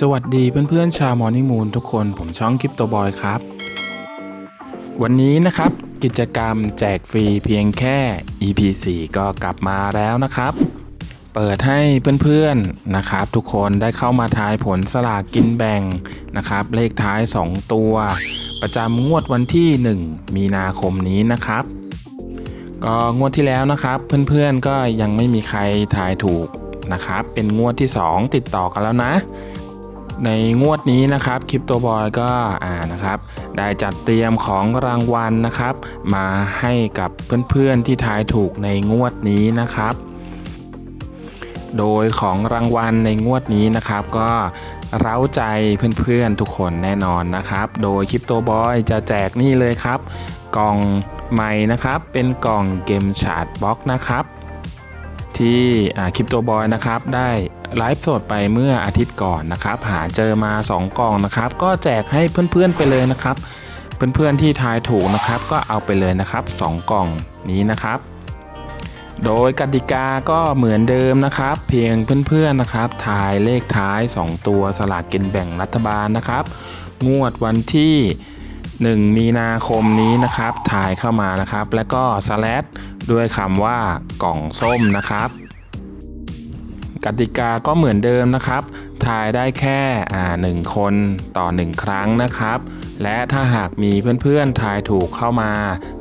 สวัสดีเพื่อนๆชาวมอร์นิ่งมูนทุกคนผมช่องคริปโตบอยครับ วันนี้นะครับกิจกรรมแจกฟรีเพียงแค่ EP 4ก็กลับมาแล้วนะครับ เปิดให้เพื่อนๆนะครับ ทุกคนได้เข้ามาทายผลสลากกินแบ่งนะครับ เลขท้าย 2 ตัว ประจำงวดวันที่ 1 มีนาคมนี้นะครับ ก็งวดที่แล้วนะครับ เพื่อนๆก็ยังไม่มีใครทายถูกนะครับ เป็นงวดที่ 2 ติดต่อกันแล้วนะ ในงวดนี้นะครับคริปโตบอยก็อ่านะครับ ได้จัดเตรียมของรางวัลนะครับ มาให้กับเพื่อนๆที่ทายถูกในงวดนี้นะครับ โดยของรางวัลในงวดนี้นะครับ ก็เร้าใจเพื่อนๆทุกคนแน่นอนนะครับ โดยคริปโตบอยจะแจกนี่เลยครับ กล่องใหม่นะครับ เป็นกล่องเกมชาร์ดบ็อกนะครับ ที่คริปโตบอยนะครับได้ไลฟ์สดไปเมื่ออาทิตย์ก่อนนะครับ หาเจอมา 2 กล่องนะครับ ก็แจกให้เพื่อนๆไปเลยนะครับ เพื่อนๆที่ทายถูกนะครับ ก็เอาไปเลยนะครับ 2 กล่องนี้นะครับ โดยกติกาก็เหมือนเดิมนะครับ เพียงเพื่อนๆนะครับทายเลขท้าย 2 ตัวสลากกินแบ่งรัฐบาลนะครับ งวดวันที่ 1 มีนาคมนี้นะครับถ่ายเข้ามานะครับ แล้วก็สแลดด้วยคำว่ากล่องส้มนะครับ กติกาก็เหมือนเดิมนะครับถ่ายได้แค่หนึ่งคนต่อ 1 ครั้งนะครับ และถ้าหากมีเพื่อนๆทายถูกเข้ามา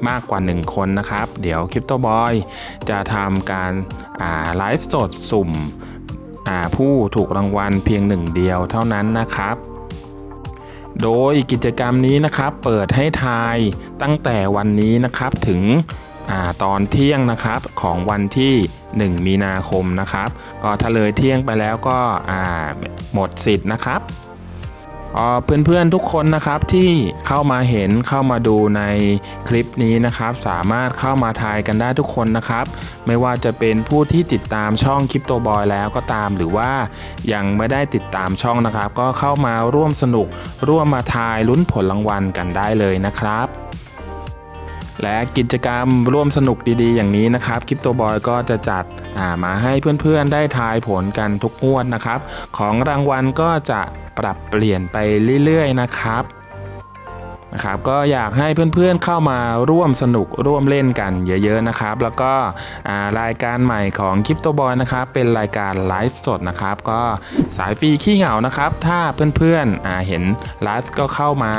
มากกว่า 1 คนนะครับ เดี๋ยวคริปโตบอยจะทำการไลฟ์สดสุ่มผู้ถูกรางวัลเพียงหนึ่งเดียวเท่านั้นนะครับ โดยกิจกรรมนี้นะครับเปิดให้ทายตั้งแต่วันนี้นะครับถึงอตอนเที่ยงนะครับของวันที่ 1 มีนาคมนะครับ ก็ถ้าเลยเที่ยงไปแล้วก็หมดสิทธิ์นะครับ เพื่อนๆทุกคนนะครับที่เข้ามาเห็นเข้ามาดูในคลิปนี้นะครับ สามารถเข้ามาทายกันได้ทุกคนนะครับ ไม่ว่าจะเป็นผู้ที่ติดตามช่องคริปโตบอยแล้วก็ตามหรือว่ายังไม่ได้ติดตามช่องนะครับ ก็เข้ามาร่วมสนุกร่วมมาทายลุ้นผลรางวัลกันได้เลยนะครับ และกิจกรรมร่วมสนุกดีๆ อย่างนี้นะครับคริปโตบอยก็จะจัดามาให้เพื่อนๆได้ทายผลกันทุกงวดนะครับ ของรางวัลก็จะปรับเปลี่ยนไปเรื่อยๆนะครับ นะครับก็อยากให้เพื่อนๆเข้ามาร่วมสนุกร่วมเล่นกันเยอะๆนะครับ แล้วก็รายการใหม่ของคริปโตบอยนะครับ เป็นรายการไลฟ์สดนะครับ ก็สายฟรีขี้เหงานะครับ ถ้าเพื่อนๆเห็นไลฟ์ก็เข้ามา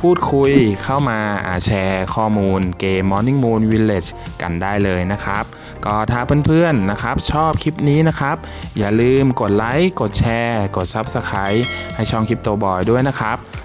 พูดคุยเข้ามาอ่าแชร์ข้อมูลเกม Morning Moon Village กันได้เลยนะครับ ก็ถ้าเพื่อนๆนะครับชอบคลิปนี้นะครับ อย่าลืมกดไลค์กดแชร์ กด Subscribe ให้ช่องคริปโตบอยด้วยนะครับ